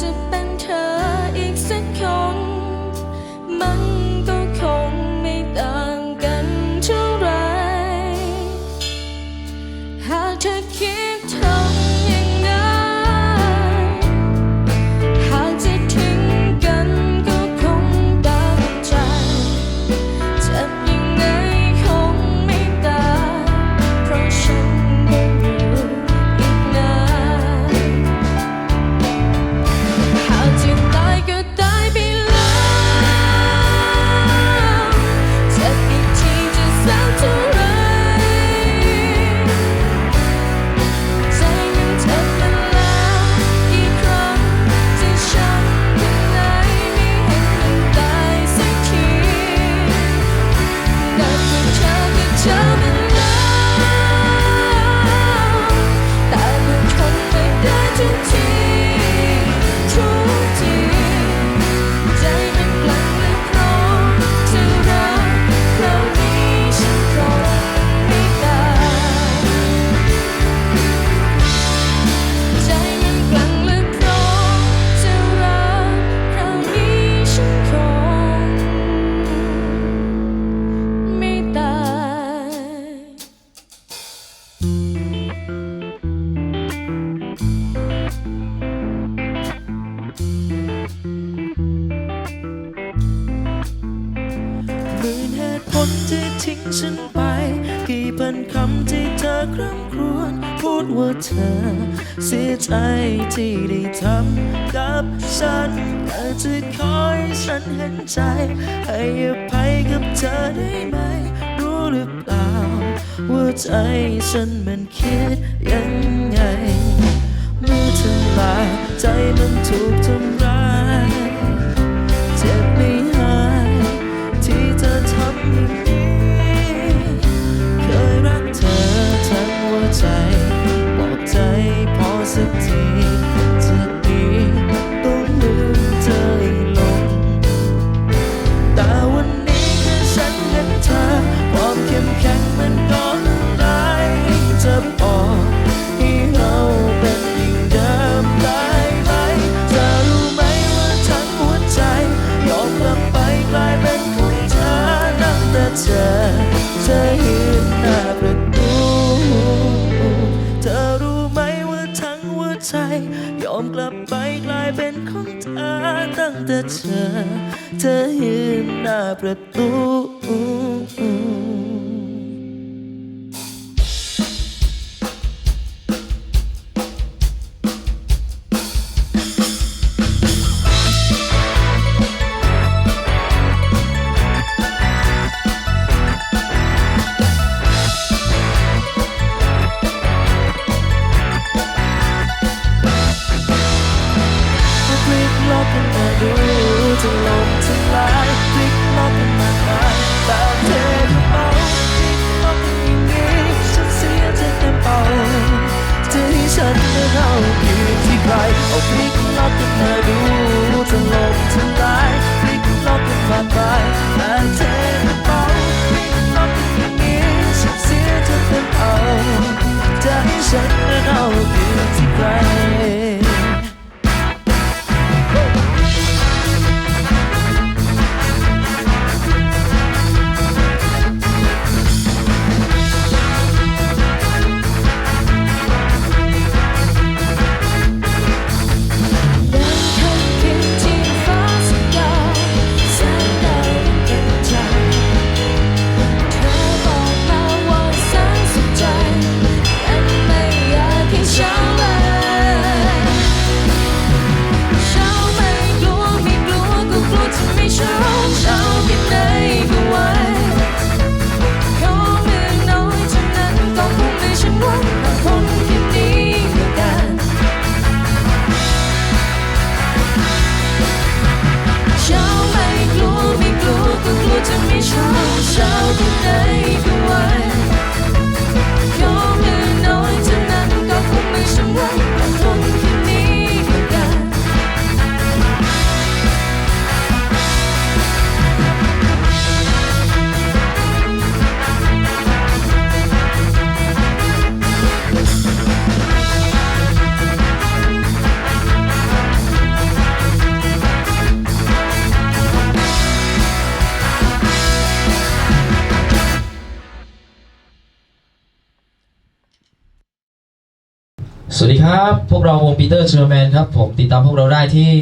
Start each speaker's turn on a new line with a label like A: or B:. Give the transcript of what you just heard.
A: to ิ้งฉันไป กี่พันคำที่เธอคร่ำครวญพูดว่าเธอ เสียใจที่ได้ทำกับฉันอยากจะขอให้ฉันเห็นใจให้อภัยกับเธอได้ไหม รู้หรือเปล่า ว่าใจฉันมันคิดยังไงเมื่อเธอลาใจมันถูกทำร้าย สักทีจะดีต้องลืมเธอให้ลง แต่วันนี้แค่ฉันเห็นเธอความเข้มแข็งมันก็หายจะบอกให้เราเป็นอย่างเดิมได้ไหมเธอรู้ไหมว่าทั้งหัวใจยอมกลับไปกลายเป็นของเธอตั้งแต่เธอ ของเธอตั้งแต่เธอ เธอยืนหน้าประตู พลิ ก็คง
B: สวัสดีครับ พวกเราวงปีเตอร์เชอร์แมนครับ ผมติดตามพวกเราได้ที่